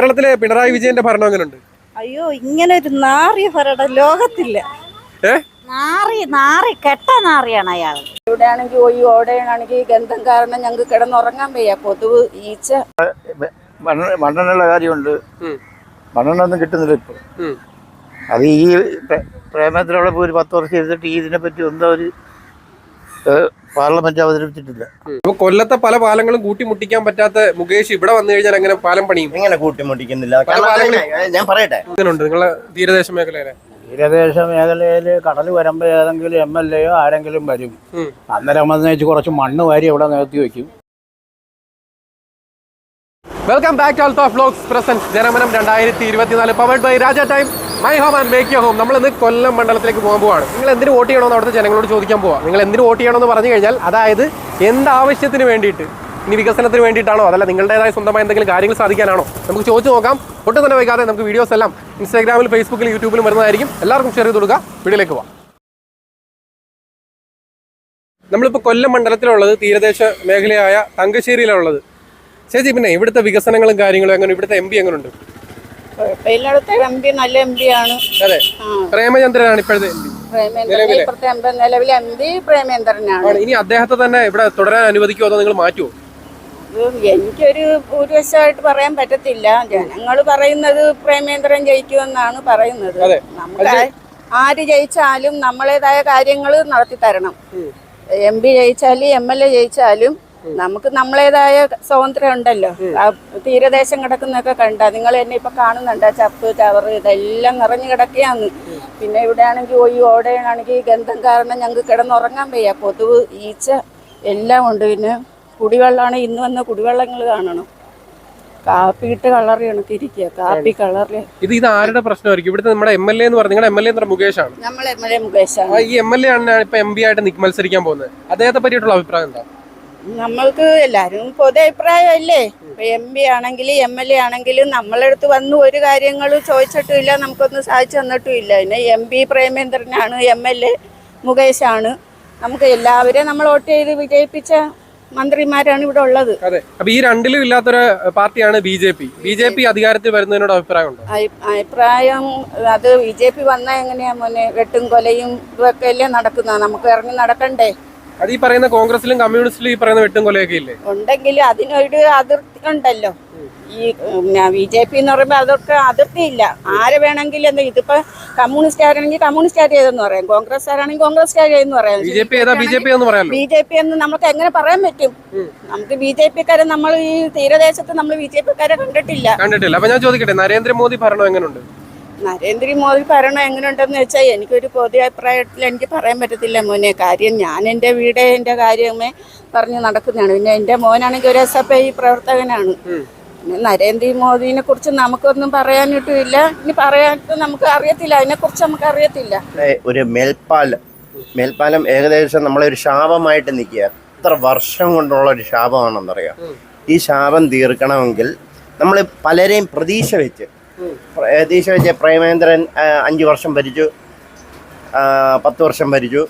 കേരളത്തിലെ പിണറായി വിജയന്റെ ഭരണം എങ്ങനെയുണ്ട് അയ്യോ ഇങ്ങനെ ഒരു നാറിയ ഭരണം ലോകത്തില്ല. നാറി നാറി കെട്ട നാറിയാണ് അയാൾ ഇവിടെ ആണെങ്കിൽ ഈ ഗന്ധം കാരണം ഞങ്ങൾക്ക് കിടന്നുറങ്ങാൻ വയ്യ. കൊതുവ് ഈച്ച. മണ്ണെണ്ണയുള്ള കാര്യമുണ്ട്. മണ്ണെണ്ണൊന്നും മണ്ണെണ്ണ ഒന്നും കിട്ടുന്നില്ല ഇപ്പൊ. അത് ഈ പ്രേമത്തിലുള്ള ഒരു പത്ത് വർഷം ഇരുന്നിട്ട് ഈ ഇതിനെ പറ്റി എന്താ ഒരു പാർലമെന്റ് അവതരിപ്പിച്ചിട്ടില്ല. അപ്പൊ കൊല്ലത്തെ പല പാലങ്ങളും കൂട്ടിമുട്ടിക്കാൻ പറ്റാത്ത മുകേഷ് ഇവിടെ വന്നു കഴിഞ്ഞാൽ അങ്ങനെ പാലം പണിയും? ഇങ്ങനെ കൂട്ടിമുട്ടിക്കുന്നില്ല? പല പാലങ്ങളും- ഞാൻ പറയട്ടെ. നിങ്ങളെ തീരദേശ മേഖലയിലെ? തീരദേശ മേഖലയിൽ കടൽ വരുമ്പോൾ ഏതെങ്കിലും എം എൽ എയോ ആരെങ്കിലും വരും. അന്നേരം വന്ന് വെച്ച് കുറച്ച് മണ്ണ് വാരി അവിടെ നിർത്തി വെക്കും. Welcome back to Alto Flox presents Janamanam രണ്ടായിരത്തി ഇരുപത്തിനാല് powered by Raja time my home and make your home നമ്മൾ ഇന്ന് കൊല്ലം മണ്ഡലത്തിലേക്ക് പോകാൻ പോവാണ്. നിങ്ങൾ എന്തിന് വോട്ട് ചെയ്യണമെന്ന് അവിടുത്തെ ജനങ്ങളോട് ചോദിക്കാൻ പോവാ. നിങ്ങൾ എന്തിന് വോട്ട് ചെയ്യണമെന്ന് പറഞ്ഞു കഴിഞ്ഞാൽ അതായത് എന്ത് ആവശ്യത്തിന് വേണ്ടിയിട്ട് ഇനി വികസനത്തിന് വേണ്ടിയിട്ടാണോ അതല്ല നിങ്ങളുടേതായ സ്വന്തമായ എന്തെങ്കിലും കാര്യങ്ങൾ സാധിക്കാനാണോ? നമുക്ക് ചോദിച്ചു നോക്കാം. ഒട്ടും തന്നെ വൈകാതെ നമുക്ക് വീഡിയോസ് എല്ലാം ഇൻസ്റ്റാഗ്രാമിൽ ഫേസ്ബുക്കിൽ യൂട്യൂബിലും വരുന്നതായിരിക്കും. എല്ലാവർക്കും ഷെയർ ചെയ്ത് കൊടുക്കുക. വീഡിയോയിലേക്ക് പോവാം. നമ്മളിപ്പോൾ കൊല്ലം മണ്ഡലത്തിലുള്ളത് തീരദേശ മേഖലയായ തങ്കശ്ശേരിയിലുള്ളത് ചേച്ചി പിന്നെ ഇവിടുത്തെ വികസനങ്ങളും കാര്യങ്ങളും എങ്ങനെ ഇവിടുത്തെ എം പി എങ്ങനെയുണ്ട് കുഴപ്പമില്ലാത്ത എം പി നല്ല എം പി ആണ്. അതെ. പ്രേമചന്ദ്രനാണ് ഇപ്പോഴത്തെ എം പി പ്രേമേന്ദ്രൻ നിലവിലെ? ഇപ്പോഴത്തെ എം പി നിലവിലെ എം പി പ്രേമേന്ദ്രനാണ് ഇനി അദ്ദേഹത്തെ തന്നെ ഇവിടെ തുടരാൻ അനുവദിക്കുമോ അതോ നിങ്ങൾ മാറ്റുമോ എനിക്കൊരു ഭൂരിപക്ഷമായിട്ട് പറയാൻ പറ്റത്തില്ല. ജനങ്ങൾ പറയുന്നത് പ്രേമേന്ദ്രൻ ജയിക്കുമെന്നാണ് പറയുന്നത്. നമുക്ക് ആര് ജയിച്ചാലും നമ്മളേതായ കാര്യങ്ങൾ നടത്തി തരണം എം പി ജയിച്ചാലും എം എൽ എ ജയിച്ചാലും നമുക്ക് നമ്മളേതായ സ്വാതന്ത്ര്യം ഉണ്ടല്ലോ. തീരദേശം കിടക്കുന്നൊക്കെ കണ്ട. നിങ്ങൾ എന്നെ ഇപ്പൊ കാണുന്നുണ്ട്. ചപ്പ് ചവറ് ഇതെല്ലാം നിറഞ്ഞു കിടക്കുകയാണ്. പിന്നെ ഇവിടെ ആണെങ്കിൽ ഈ ഓടയാണെങ്കിൽ ഗന്ധം കാരണം ഞങ്ങൾക്ക് കിടന്നുറങ്ങാൻ വയ്യ. കൊതുവ് ഈച്ച എല്ലാം ഉണ്ട്. പിന്നെ കുടിവെള്ളമാണ്. ഇന്ന് വന്ന കുടിവെള്ളങ്ങൾ കാണണം. കാപ്പി ഇട്ട് കളറി കണക്കിരിക്കുക. കാപ്പി കളറി. ഇത് ഇത് ആരുടെ പ്രശ്നമായിരിക്കും? ഇവിടുത്തെ നമ്മുടെ എം എൽ എ എന്ന് പറഞ്ഞാൽ നിങ്ങളുടെ എം എൽ എ എന്ന് പറഞ്ഞ മുകേഷാണ്. നമ്മൾ എം എൽ എ മുകേഷാണ്. ആ, ഈ എം എൽ എ ആണ് ഇപ്പൊ എം പി ആയിട്ട് മത്സരിക്കാൻ പോകുന്നത്. അദ്ദേഹത്തെ പറ്റിയിട്ടുള്ള അഭിപ്രായം എന്താ? നമ്മൾക്ക് എല്ലാവരും പൊതു അഭിപ്രായമല്ലേ ഇപ്പൊ എം പി ആണെങ്കിലും എം എൽ എ ആണെങ്കിലും നമ്മളടുത്ത് വന്ന് ഒരു കാര്യങ്ങളും ചോദിച്ചിട്ടുമില്ല നമുക്കൊന്നും സാധിച്ചു തന്നിട്ടുമില്ല. പിന്നെ എം പി പ്രേമേന്ദ്രനാണ് എം എൽ എ മുകേഷാണ്. നമുക്ക് എല്ലാവരെയും നമ്മൾ വോട്ട് ചെയ്ത് വിജയിപ്പിച്ച മന്ത്രിമാരാണ് ഇവിടെ ഉള്ളത്. അതെ. അപ്പൊ ഈ രണ്ടിലും ഇല്ലാത്തൊരു പാർട്ടിയാണ് B J P. B J P അധികാരത്തിൽ വരുന്നതിനോട് അഭിപ്രായമുണ്ടോ? അഭിപ്രായം അത് ബി ജെ പി വന്നാൽ എങ്ങനെയാ മോനെ? വെട്ടും കൊലയും ഇതൊക്കെ അല്ലേ നടക്കുന്നത് നമുക്ക് ഇറങ്ങി നടക്കണ്ടേ? അത് ഈ പറയുന്ന കോൺഗ്രസിലും കമ്മ്യൂണിസ്റ്റിലും ഈ പറയുന്ന വെട്ടും കൊലയൊക്കെ ഇല്ലേ? ഉണ്ടെങ്കിലും അതിനൊരു അതിർത്തി ഉണ്ടല്ലോ. ഈ ബി ജെ പി എന്ന് പറയുമ്പോൾ അതൊക്കെ അതിർത്തിയില്ല ആരെ വേണമെങ്കിലും എന്താ ഇതിപ്പോ കമ്മ്യൂണിസ്റ്റുകാരാണെങ്കിൽ കമ്മ്യൂണിസ്റ്റുകാർ ചെയ്തെന്ന് പറയാം? കോൺഗ്രസ്സുകാരാണെങ്കിൽ കോൺഗ്രസ്സുകാർ ചെയ്തെന്ന് പറയാം? ബി ജെ പി ഏതാ? ബി ജെ പി എന്ന് പറയാമല്ലോ ബി ജെ പി എന്ന് നമുക്ക് എങ്ങനെ പറയാൻ പറ്റും? നമുക്ക് ബി ജെ പിക്കാരെ നമ്മൾ ഈ തീരദേശത്ത് നമ്മൾ ബി ജെ പിക്കാരെ കണ്ടിട്ടില്ല. കണ്ടിട്ടില്ല. അപ്പൊ ഞാൻ ചോദിക്കട്ടെ നരേന്ദ്രമോദി ഭരണം എങ്ങനെയുണ്ട് നരേന്ദ്രമോദി ഭരണം എങ്ങനെയുണ്ടെന്ന് വെച്ചാൽ എനിക്കൊരു പൊതു അഭിപ്രായത്തിൽ എനിക്ക് പറയാൻ പറ്റത്തില്ല മോനെ. കാര്യം ഞാൻ എന്റെ വീട് എന്റെ കാര്യമേ പറഞ്ഞ് നടക്കുന്നതാണ്. പിന്നെ എന്റെ മോനാണെങ്കിൽ ഒരു എസ് എഫ് ഐ പ്രവർത്തകനാണ്. പിന്നെ നരേന്ദ്രമോദിനെ കുറിച്ച് നമുക്കൊന്നും പറയാനിട്ടുമില്ല ഇനി പറയാൻ നമുക്ക് അറിയത്തില്ല. അതിനെക്കുറിച്ച് നമുക്ക് അറിയത്തില്ല. ഒരു മേൽപ്പാലം. മേൽപ്പാലം ഏകദേശം നമ്മളെ ഒരു ശാപമായിട്ട് നിൽക്കുക. എത്ര വർഷം കൊണ്ടുള്ള ഒരു ശാപമാണെന്നറിയാം ഈ ശാപം തീർക്കണമെങ്കിൽ നമ്മൾ പലരെയും പ്രതീക്ഷ വെച്ച് പ്രതീക്ഷ പ്രേമേന്ദ്രൻ അഞ്ചു വർഷം ഭരിച്ചു. പത്ത് വർഷം ഭരിച്ചു.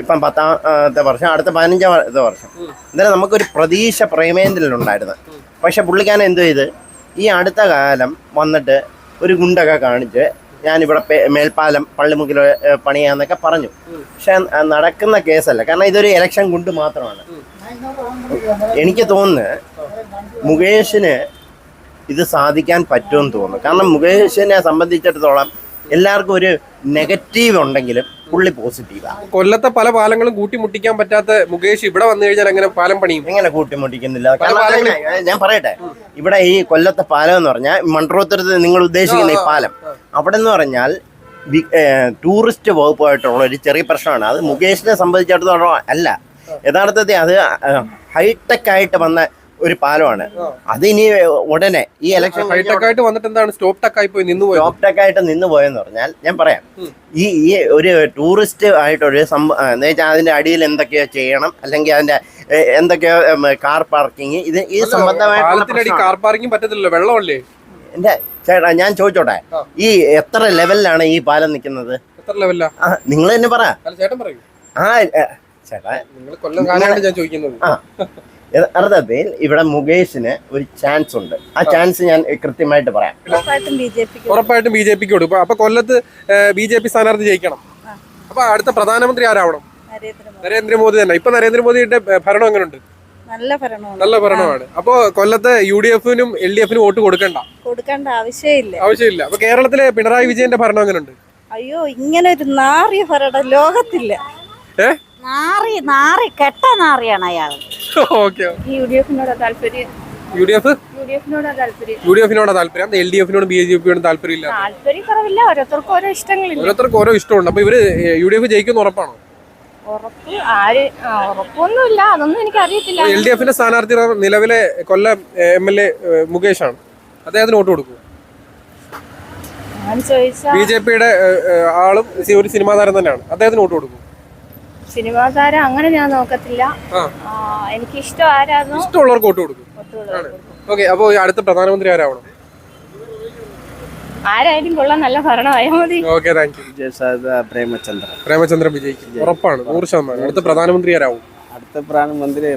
ഇപ്പം പത്താമത്തെ വർഷം അടുത്ത പതിനഞ്ചാമത്തെ വർഷം. എന്നാലും നമുക്കൊരു പ്രതീക്ഷ പ്രേമേന്ദ്രനുണ്ടായിരുന്നു പക്ഷെ പുള്ളിക്കാരൻ എന്ത് ചെയ്ത്? ഈ അടുത്ത കാലം വന്നിട്ട് ഒരു ഗുണ്ടൊക്കെ കാണിച്ച് ഞാനിവിടെ മേൽപ്പാലം പള്ളിമുക്കിൽ പണിയാന്നൊക്കെ പറഞ്ഞു. പക്ഷെ നടക്കുന്ന കേസല്ല. കാരണം ഇതൊരു ഇലക്ഷൻ ഗുണ്ട് മാത്രമാണ്. എനിക്ക് തോന്നുന്നു മുകേഷിന് ഇത് സാധിക്കാൻ പറ്റുമെന്ന് തോന്നുന്നു. കാരണം മുകേഷിനെ സംബന്ധിച്ചിടത്തോളം എല്ലാവർക്കും ഒരു നെഗറ്റീവ് ഉണ്ടെങ്കിലും പുള്ളി പോസിറ്റീവാണ് കൊല്ലത്തെ പല പാലങ്ങളും കൂട്ടിമുട്ടിക്കാൻ പറ്റാത്ത മുകേഷ് ഇവിടെ വന്നു കഴിഞ്ഞാൽ അങ്ങനെ പാലം പണിയും? എങ്ങനെ കൂട്ടിമുട്ടിക്കുന്നില്ല? ഞാൻ പറയട്ടെ. ഇവിടെ ഈ കൊല്ലത്തെ പാലം എന്ന് പറഞ്ഞാൽ മൺട്രോത്തരത്ത് നിങ്ങൾ ഉദ്ദേശിക്കുന്ന ഈ പാലം. അവിടെ എന്ന് പറഞ്ഞാൽ ടൂറിസ്റ്റ് വകുപ്പായിട്ടുള്ള ഒരു ചെറിയ പ്രശ്നമാണ്. അത് മുകേഷിനെ സംബന്ധിച്ചിടത്തോളം അല്ല. യഥാർത്ഥത്തിൽ അത് ഹൈടെക് ആയിട്ട് വന്ന ഒരു പാലമാണ്. അത് ഇനി ഉടനെ ഈ ഇലക്ഷൻ ആയിട്ട് വന്നിട്ട് എന്താണ്? സ്റ്റോപ്പ് ആയി പോയി നിന്ന് പോയി സ്റ്റോപ്പ് ടെക് ആയിട്ട് നിന്ന് പോയെന്ന് പറഞ്ഞാൽ ഞാൻ പറയാം. ഈ ഈ ഒരു ടൂറിസ്റ്റ് ആയിട്ടൊരു സംഭവം എന്ന് വെച്ചാൽ അതിന്റെ അടിയിൽ എന്തൊക്കെയോ ചെയ്യണം അല്ലെങ്കിൽ അതിന്റെ എന്തൊക്കെയോ കാർ പാർക്കിംഗ് ഇത് ഈ സംബന്ധമായിട്ട് കാർ പാർക്കിംഗ് പറ്റത്തില്ലല്ലോ വെള്ളമല്ലേ? എന്റെ ചേട്ടാ ഞാൻ ചോദിച്ചോട്ടെ ഈ എത്ര ലെവലിലാണ് ഈ പാലം നിൽക്കുന്നത്? എത്ര ലെവലാ നിങ്ങൾ തന്നെ പറ. ചേട്ടൻ പറയൂ. ആ ചേട്ടാ നിങ്ങൾ കൊല്ലം കാണാനാണ് ഞാൻ ചോദിക്കുന്നത്. യഥാർത്ഥത്തിൽ ഇവിടെ മുകേഷിന് ഒരു ചാൻസ് ഉണ്ട്. ആ ചാൻസ് ഞാൻ കൃത്യമായിട്ട് പറയാം. ഉറപ്പായിട്ടും ബി ജെ പിക്ക് കൊടുക്കും. അപ്പൊ കൊല്ലത്ത് ബി ജെ പി സ്ഥാനാർത്ഥി ജയിക്കണം. അപ്പൊ അടുത്ത പ്രധാനമന്ത്രി ആരാവണം? നരേന്ദ്രമോദി. നരേന്ദ്രമോദി തന്നെ. ഇപ്പൊ നരേന്ദ്രമോദിയുടെ ഭരണം എങ്ങനെയുണ്ട് നല്ല ഭരണമാണ്. നല്ല ഭരണമാണ്. അപ്പൊ കൊല്ലത്തെ യു ഡി എഫിനും എൽ ഡി എഫിനും വോട്ട് കൊടുക്കണ്ട? കൊടുക്കേണ്ട ആവശ്യമില്ല. ആവശ്യമില്ല. അപ്പൊ കേരളത്തിലെ പിണറായി വിജയന്റെ ഭരണം എങ്ങനെ ഉണ്ട് അയ്യോ ഇങ്ങനെ ഒരു നാറിയ ഭരണം ലോകത്തില്ല. ഏ? നാറി നാറി കെട്ട നാറിയാണ് അയാൾ യു ഡി എഫിനോട് താല്പര്യം? U D F U D എഫിനോട് താല്പര്യം. യു ഡി എഫിനോട് താല്പര്യം. എൽ ഡി എഫിനോടും ബി ജെ പിയോടും താല്പര്യമില്ല. താല്പര്യം കുറവില്ല. ഓരോരുത്തർക്കും ഓരോ ഇഷ്ടങ്ങളില്ല? ഓരോരുത്തർക്ക് ഓരോ ഇഷ്ടമുണ്ട്. അപ്പൊ ഇവർ യു ഡി എഫ് ജയിക്കുന്ന ഉറപ്പാണോ? ഉറപ്പ് ആര് ഉറപ്പൊന്നുമില്ല. അതൊന്നും എനിക്ക് അറിയത്തില്ല എൽ ഡി എഫിന്റെ സ്ഥാനാർത്ഥി നിലവിലെ Kollam M L A Mukesh ആണ് അദ്ദേഹത്തിന് വോട്ട് കൊടുക്കും ബി ജെ പിയുടെ ആളും ഒരു സിനിമാ താരം തന്നെയാണ്. അദ്ദേഹത്തിന് വോട്ട് കൊടുക്കും സിനിമാ താരം അങ്ങനെ ഞാൻ നോക്കത്തില്ല. എനിക്ക് ഇഷ്ടം ആരായിരുന്നു ഇഷ്ടമുള്ളവർക്ക് വോട്ട് കൊടുക്കും. ഓക്കെ അപ്പോ അടുത്ത പ്രധാനമന്ത്രി ആരാവണം? ആരായാലും കൊള്ളാം നല്ല ഭരണമായാൽ മതി. Okay thank you Premachandran. Premachandran വിജയിക്കും ഉറപ്പാണ് നൂറ് ശതമാനം. അടുത്ത പ്രധാനമന്ത്രി ആരാവും? അടുത്ത പ്രധാനമന്ത്രി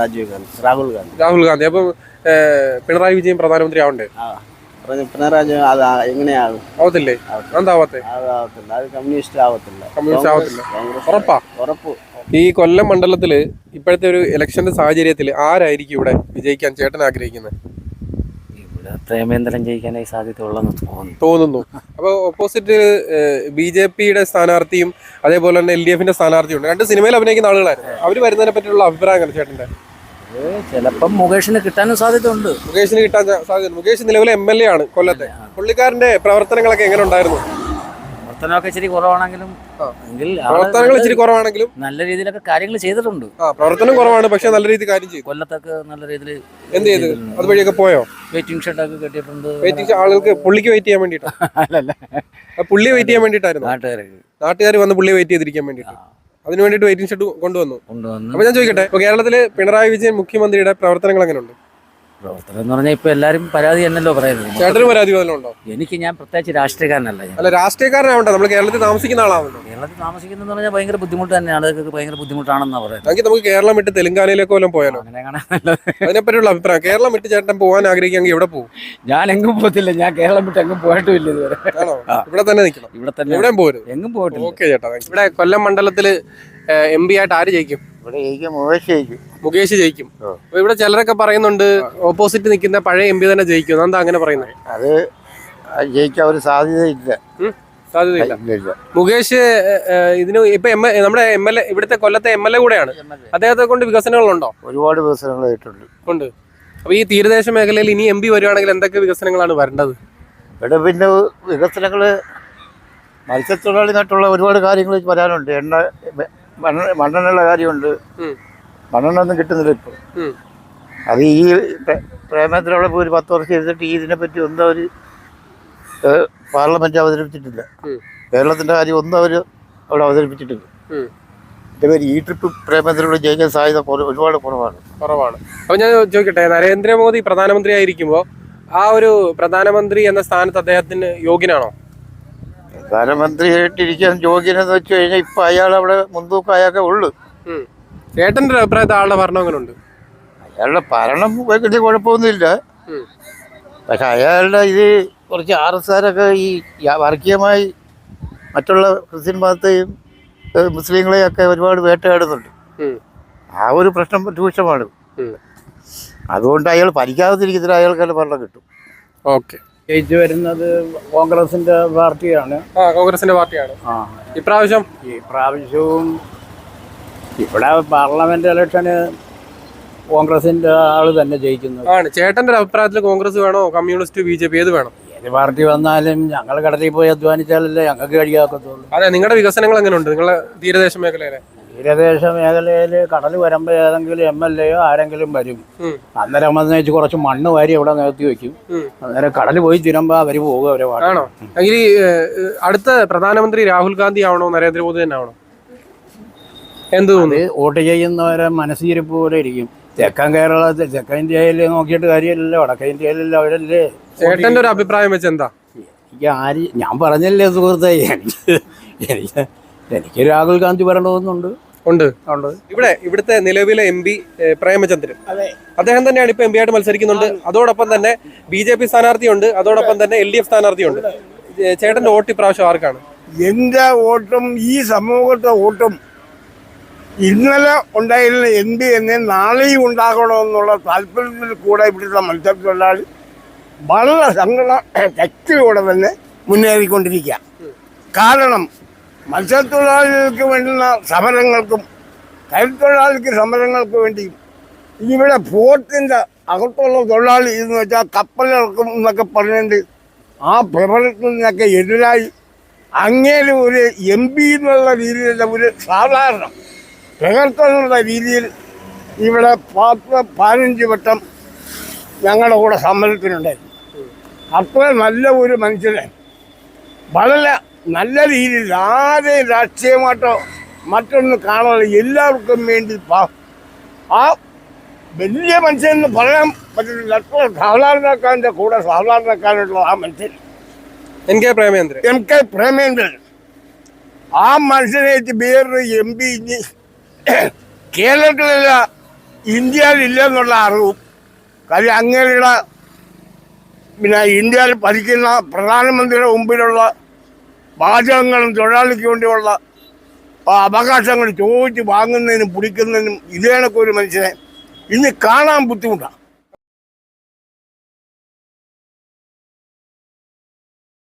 രാജീവ് ഗാന്ധി രാഹുൽ ഗാന്ധി. രാഹുൽ ഗാന്ധി. അപ്പൊ പിണറായി വിജയൻ പ്രധാനമന്ത്രി ആവണ്ടേ? പിണറായി അത് ആ- എങ്ങനെയാകും ആവത്തില്ലേ? എന്താവത്തെ അത് ആവത്തില്ല അത് കമ്മ്യൂണിസ്റ്റ് ആവത്തില്ല. കമ്മ്യൂണിസ്റ്റ് ആവത്തില്ല. കോൺഗ്രസ് ഉറപ്പാ. ഉറപ്പ്. ഈ കൊല്ലം മണ്ഡലത്തിൽ ഇപ്പോഴത്തെ ഒരു ഇലക്ഷന്റെ സാഹചര്യത്തിൽ ആരായിരിക്കും ഇവിടെ വിജയിക്കാൻ ചേട്ടൻ ആഗ്രഹിക്കുന്നത് ഇവിടെ പ്രേമേന്ദ്രൻ ജയിക്കാനായി സാധ്യത ഉള്ളെന്ന് തോന്നുന്നു. തോന്നുന്നു അപ്പോൾ ഓപ്പോസിറ്റ് ബി ജെ പിയുടെ സ്ഥാനാർത്ഥിയും അതേപോലെ തന്നെ എൽ ഡി എഫിന്റെ സ്ഥാനാർത്ഥിയും ഉണ്ട്. രണ്ട് സിനിമയിൽ അഭിനയിക്കുന്ന ആളുകളായിരുന്നു. അവർ വരുന്നതിനെ പറ്റിയുള്ള അഭിപ്രായങ്ങൾ ചേട്ടന്റെ ചിലപ്പം മുകേഷിന് കിട്ടാനും സാധ്യതയുണ്ട്. മുകേഷിന് കിട്ടാൻ സാധ്യത മുകേഷ് നിലവിലെ എം എൽ എ ആണ് കൊല്ലത്തെ. പുള്ളിക്കാരന്റെ പ്രവർത്തനങ്ങളൊക്കെ എങ്ങനെ ഉണ്ടായിരുന്നു? പ്രവർത്തനമൊക്കെ ഇച്ചിരി കുറവാണെങ്കിലും. എങ്കിൽ പ്രവർത്തനങ്ങൾ ഇച്ചിരി കുറവാണെങ്കിലും നല്ല രീതിയിലൊക്കെ കാര്യങ്ങൾ ചെയ്തിട്ടുണ്ട്. ആ പ്രവർത്തനം കുറവാണ് പക്ഷെ നല്ല രീതിയിൽ കാര്യം ചെയ്തു. കൊല്ലത്തൊക്കെ നല്ല രീതിയിൽ എന്ത് ചെയ്ത്? അതുവഴിയൊക്കെ പോയോ? വെയിറ്റിംഗ് ഷെഡൊക്കെ കെട്ടിയിട്ടുണ്ട്. വെയിറ്റിംഗ് ആളുകൾക്ക് പുള്ളിക്ക് വെയിറ്റ് ചെയ്യാൻ വേണ്ടിയിട്ട്? അല്ലല്ല. പുള്ളി വെയിറ്റ് ചെയ്യാൻ വേണ്ടിയിട്ടായിരുന്നു? നാട്ടുകാർക്ക്. നാട്ടുകാർ വന്ന് പുള്ളി വെയിറ്റ് ചെയ്തിരിക്കാൻ വേണ്ടിയിട്ട്. അതിന് വേണ്ടിയിട്ട് വെയിറ്റിംഗ് ഷെഡ് കൊണ്ടുവന്നു. കൊണ്ടുവന്നു. അപ്പൊ ഞാൻ ചോദിക്കട്ടെ കേരളത്തിൽ പിണറായി വിജയൻ മുഖ്യമന്ത്രിയുടെ പ്രവർത്തനങ്ങൾ എങ്ങനെയുണ്ട്? പ്രവർത്തനം എന്ന് പറഞ്ഞാൽ ഇപ്പൊ എല്ലാരും പരാതി എന്നല്ലോ പറയുന്നത്. ചേട്ടന് പരാതി വല്ലതും ഉണ്ടോ എനിക്ക് ഞാൻ പ്രത്യേകിച്ച് രാഷ്ട്രീയക്കാരനല്ല ഞാൻ. അല്ല രാഷ്ട്രീയക്കാരനാവണ്ട. നമ്മൾ കേരളത്തിൽ താമസിക്കുന്ന ആളാണല്ലോ കേരളത്തിൽ താമസിക്കുന്നതെന്ന് പറഞ്ഞാൽ ഭയങ്കര ബുദ്ധിമുട്ട് തന്നെയാണ്. ആളുകൾക്ക് ഭയങ്കര ബുദ്ധിമുട്ടാണെന്ന് പറയുന്നത്. എങ്കിൽ നമുക്ക് കേരളം വിട്ട് തെലുങ്കാനയിലേക്ക് വല്ലതും പോയാലോ? അങ്ങനെ കാണാൻ നല്ലത് അതിനെപ്പറ്റിയുള്ള അഭിപ്രായം. കേരളം വിട്ട് ചേട്ടൻ പോകാൻ ആഗ്രഹിക്കുകയെങ്കിൽ എവിടെ പോകും ഞാൻ എങ്ങും പോകത്തില്ല. ഞാൻ കേരളം വിട്ട് എങ്ങും പോയിട്ടില്ല ഇതുവരെ. ആണോ? ഇവിടെ തന്നെ നിൽക്കണം. ഇവിടെ തന്നെ. എവിടെയും പോരും എങ്ങും പോയിട്ടില്ല. ഓക്കെ ചേട്ടാ ഇവിടെ കൊല്ലം മണ്ഡലത്തിൽ എം പി ആയിട്ട് ആര് ജയിക്കും? ഇവിടെ ജയിക്കും മോശം ജയിക്കും. മുകേഷ് ജയിക്കും. അപ്പൊ ഇവിടെ ചിലരൊക്കെ പറയുന്നുണ്ട് ഓപ്പോസിറ്റ് നിൽക്കുന്ന പഴയ എം പി തന്നെ ജയിക്കും എന്താ അങ്ങനെ പറയുന്നത്? അത് ജയിക്കാൻ ഒരു സാധ്യതയില്ല. സാധ്യതയില്ല. മുകേഷ് ഇതിന് ഇപ്പൊ എം നമ്മുടെ എം എൽ എ ഇവിടുത്തെ കൊല്ലത്തെ എം എൽ എ കൂടെയാണ്. അദ്ദേഹത്തെ കൊണ്ട് വികസനങ്ങളുണ്ടോ? ഒരുപാട് വികസനങ്ങളായിട്ടുണ്ട് ഉണ്ട്. അപ്പൊ ഈ തീരദേശ മേഖലയിൽ ഇനി എം പി വരുവാണെങ്കിൽ എന്തൊക്കെ വികസനങ്ങളാണ് വരേണ്ടത്? ഇവിടെ പിന്നെ വികസനങ്ങൾ മത്സ്യത്തൊഴിലാളി നട്ടുള്ള ഒരുപാട് കാര്യങ്ങൾ വരാനുണ്ട്. എണ്ണ മണ്ണ് മണ്ണെണ്ണയുള്ള കാര്യമുണ്ട്. ഉം. മണ്ണെണ്ണ ഒന്നും കിട്ടുന്നില്ല ഇപ്പോൾ അത് ഈ പ്രേ- പ്രേമത്തിലുള്ള ഒരു പത്ത് വർഷം ഇരുന്നിട്ട് ഈ ഇതിനെപ്പറ്റി ഒന്നും അവർ പാർലമെന്റ് അവതരിപ്പിച്ചിട്ടില്ല. കേരളത്തിന്റെ കാര്യം ഒന്നും അവർ അവിടെ അവതരിപ്പിച്ചിട്ടില്ല. എന്റെ പേര് ഈ ട്രിപ്പ് പ്രേമത്തിലൂടെ ജയിക്കാൻ സാധ്യത ഒരുപാട് കുറവാണ് കുറവാണ് അപ്പൊ ഞാൻ ചോദിക്കട്ടെ നരേന്ദ്രമോദി പ്രധാനമന്ത്രി ആയിരിക്കുമ്പോൾ ആ ഒരു പ്രധാനമന്ത്രി എന്ന സ്ഥാനത്ത് അദ്ദേഹത്തിന് യോഗ്യനാണോ പ്രധാനമന്ത്രിയായിട്ടിരിക്കാൻ യോഗ്യനെന്ന് വെച്ച് കഴിഞ്ഞാൽ ഇപ്പം അയാൾ അവിടെ മുൻതൂക്കം അയാൾക്കേ ഉള്ളു. ചേട്ടന്റെ ഒരു അഭിപ്രായത്തിൽ ആളുടെ ഭരണം അങ്ങനെ ഉണ്ട് അയാളുടെ ഭരണം വലിയ കുഴപ്പമൊന്നുമില്ല. പക്ഷെ അയാളുടെ ഇത് കുറച്ച് ആർ എസ് ആരൊക്കെ ഈ വർഗീയമായി മറ്റുള്ള ക്രിസ്ത്യൻ മതത്തെയും ഏഹ് മുസ്ലിങ്ങളെയും ഒക്കെ ഒരുപാട് വേട്ടയാടുന്നുണ്ട്. ആ ഒരു പ്രശ്നം രൂക്ഷമാണ്. അതുകൊണ്ട് അയാൾ ഭരിക്കാതിരിക്കുന്നതിൽ അയാൾക്ക് അതിന്റെ ഭരണം കിട്ടും. ഓക്കെ. ജയിച്ചു വരുന്നത് കോൺഗ്രസിന്റെ പാർട്ടിയാണ്. ആ കോൺഗ്രസിന്റെ പാർട്ടിയാണ്. ഇപ്രാവശ്യം? ഈ പ്രാവശ്യവും ഇവിടെ പാർലമെന്റ് ഇലക്ഷന് കോൺഗ്രസിന്റെ ആൾ തന്നെ ജയിക്കുന്നു. ആണ്. ചേട്ടന്റെ അഭിപ്രായത്തിൽ കോൺഗ്രസ് വേണോ? കമ്മ്യൂണിസ്റ്റ് ബി ജെ പി ഏത് വേണം? ഏത് പാർട്ടി വന്നാലും ഞങ്ങൾ കടലിൽ പോയി അധ്വാനിച്ചാലല്ലേ ഞങ്ങൾക്ക് കഴിയാക്കത്തുള്ളൂ. അതെ നിങ്ങളുടെ വികസനങ്ങൾ എങ്ങനെയുണ്ട്? നിങ്ങളെ തീരദേശ മേഖലയിലെ? തീരദേശ മേഖലയിൽ കടൽ വരുമ്പോൾ ഏതെങ്കിലും എം എൽ എയോ ആരെങ്കിലും വരും. അന്നേരം വന്ന് വെച്ച് കുറച്ച് മണ്ണ് വാരി ഇവിടെ നിർത്തി വെക്കും. അന്നേരം കടൽ പോയി തിരുമ്പോൾ അവർ പോകും അവരെ ആണോ? എങ്കിൽ അടുത്ത പ്രധാനമന്ത്രി രാഹുൽ ഗാന്ധി ആവണോ? നരേന്ദ്രമോദി തന്നെ ആവണോ? എന്ത് തോന്നുന്നു? വോട്ട് ചെയ്യുന്നവരെ മനസ്സിരിപ്പ് പോലെ ഇരിക്കും. തെക്കൻ കേരളത്തിൽ തെക്കൻ ഇന്ത്യയിൽ നോക്കിയിട്ട് കാര്യമില്ലല്ലോ. വടക്കൻ ഇന്ത്യയിലല്ലോ അവരല്ലേ? ചേട്ടന്റെ ഒരു അഭിപ്രായം വെച്ച് എന്താ? എനിക്ക് ആര് ഞാൻ പറഞ്ഞല്ലേ സുഹൃത്തെ എനിക്ക് എനിക്ക് എനിക്ക് രാഹുൽ ഗാന്ധി വരണമെന്നുണ്ട് ഉണ്ട്. ഉണ്ട്. ഇവിടെ ഇവിടുത്തെ നിലവിലെ എം പി പ്രേമചന്ദ്രൻ. അതെ. അദ്ദേഹം തന്നെയാണ് ഇപ്പൊ എം പി ആയിട്ട് മത്സരിക്കുന്നുണ്ട്. അതോടൊപ്പം തന്നെ ബി ജെ പി സ്ഥാനാർത്ഥിയുണ്ട്. അതോടൊപ്പം തന്നെ എൽ ഡി എഫ് സ്ഥാനാർത്ഥിയുണ്ട്. ചേട്ടന്റെ വോട്ട് ഇപ്രാവശ്യം ആർക്കാണ്? എന്റെ വോട്ടും ഈ സമൂഹത്തെ വോട്ടും ഇന്നലെ ഉണ്ടായിരുന്ന എം പി എന്നെ നാളെയും ഉണ്ടാകണമെന്നുള്ള താല്പര്യത്തിൽ കൂടെ ഇവിടുത്തെ മത്സ്യത്തൊഴിലാളി വളരെ സങ്കട ശക്തിയോടെ തന്നെ മുന്നേറിക്കൊണ്ടിരിക്കുക. കാരണം മത്സ്യത്തൊഴിലാളികൾക്ക് വേണ്ടുന്ന സമരങ്ങൾക്കും കരുത്തൊഴിലാളിക്ക് സമരങ്ങൾക്ക് വേണ്ടിയും ഇവിടെ ഫോർട്ടിന്റെ അകത്തുള്ള തൊഴിലാളി എന്ന് വെച്ചാൽ കപ്പലുകൾക്കും എന്നൊക്കെ പറഞ്ഞുകൊണ്ട് ആ നിന്നൊക്കെ എതിരായി. അങ്ങേലും ഒരു എം പി എന്നുള്ള രീതിയിലുള്ള ഒരു സാധാരണ പ്രവർത്തനമുള്ള രീതിയിൽ ഇവിടെ പത്ത് പതിനഞ്ച് വട്ടം ഞങ്ങളുടെ കൂടെ സമ്മതത്തിനുണ്ടായിരുന്നു അത്ര നല്ല ഒരു മനുഷ്യനെ വളരെ നല്ല രീതിയിൽ ആരെയും രാഷ്ട്രീയമായിട്ടോ മറ്റൊന്നും കാണാതെ എല്ലാവർക്കും വേണ്ടി ആ വലിയ മനുഷ്യനെന്ന് പറയാൻ പറ്റില്ല അത്ര സാധാരണക്കാരന്റെ കൂടെ സാധാരണക്കാരുള്ള ആ മനുഷ്യൻ. M K Premendran. M K Premendran. ആ മനുഷ്യനായിട്ട് വേറൊരു എം പി ഇനി കേരളത്തിലല്ല ഇന്ത്യയിലില്ല എന്നുള്ള അറിവും കാര്യം അങ്ങനെയുള്ള പിന്നെ ഇന്ത്യയിൽ ഭരിക്കുന്ന പ്രധാനമന്ത്രിയുടെ മുമ്പിലുള്ള വാചകങ്ങളും തൊഴിലാളിക്ക് വേണ്ടിയുള്ള അവകാശങ്ങൾ ചോദിച്ച് വാങ്ങുന്നതിനും പിടിക്കുന്നതിനും ഇതേ കണക്ക് ഒരു മനുഷ്യനെ ഇന്ന് കാണാൻ ബുദ്ധിമുട്ടാണ്.